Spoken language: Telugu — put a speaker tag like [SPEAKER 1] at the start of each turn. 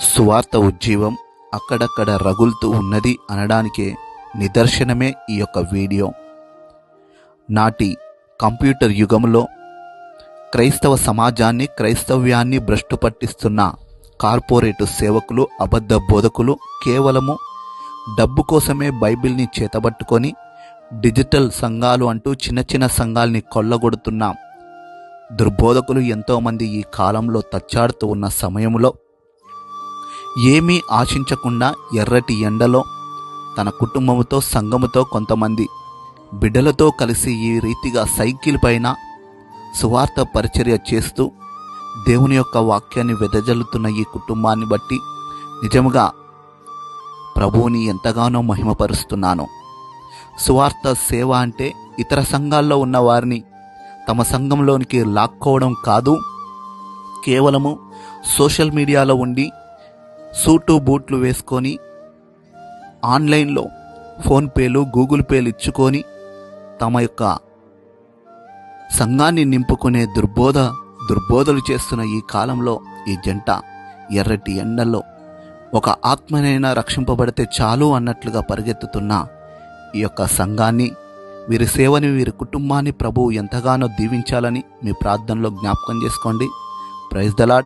[SPEAKER 1] సువార్త ఉజ్జీవం అక్కడక్కడ రగులుతూ ఉన్నది అనడానికే నిదర్శనమే ఈ యొక్క వీడియో. నాటి కంప్యూటర్ యుగంలో క్రైస్తవ సమాజాన్ని క్రైస్తవ్యాన్ని భ్రష్టు పట్టిస్తున్న కార్పొరేటు సేవకులు అబద్ధ బోధకులు కేవలము డబ్బు కోసమే బైబిల్ని చేతబట్టుకొని డిజిటల్ సంఘాలు అంటూ చిన్న చిన్న సంఘాల్ని కొల్లగొడుతున్న దుర్బోధకులు ఎంతోమంది ఈ కాలంలో తచ్చాడుతూ ఉన్న సమయంలో ఏమీ ఆశించకుండా ఎర్రటి ఎండలో తన కుటుంబముతో సంఘముతో కొంతమంది బిడ్డలతో కలిసి ఈ రీతిగా సైకిల్ పైన సువార్త పరిచర్య చేస్తూ దేవుని యొక్క వాక్యాన్ని వెదజల్లుతున్న ఈ కుటుంబాన్ని బట్టి నిజముగా ప్రభువుని ఎంతగానో మహిమపరుస్తున్నాను. సువార్త సేవ అంటే ఇతర సంఘాల్లో ఉన్న వారిని తమ సంఘంలోనికి లాక్కోవడం కాదు. కేవలము సోషల్ మీడియాలో ఉండి సూటు బూట్లు వేసుకొని ఆన్లైన్లో ఫోన్పేలు గూగుల్ పేలు ఇచ్చుకొని తమ యొక్క సంఘాన్ని నింపుకునే దుర్బోధ దుర్బోధలు చేస్తున్న ఈ కాలంలో ఈ జంట ఎర్రటి ఎండల్లో ఒక ఆత్మనైనా రక్షింపబడితే చాలు అన్నట్లుగా పరిగెత్తుతున్న ఈ యొక్క సంఘాన్ని వీరి సేవని వీరి కుటుంబాన్ని ప్రభువు ఎంతగానో దీవించాలని మీ ప్రార్థనలో జ్ఞాపకం చేసుకోండి. ప్రైజ్ దలాట్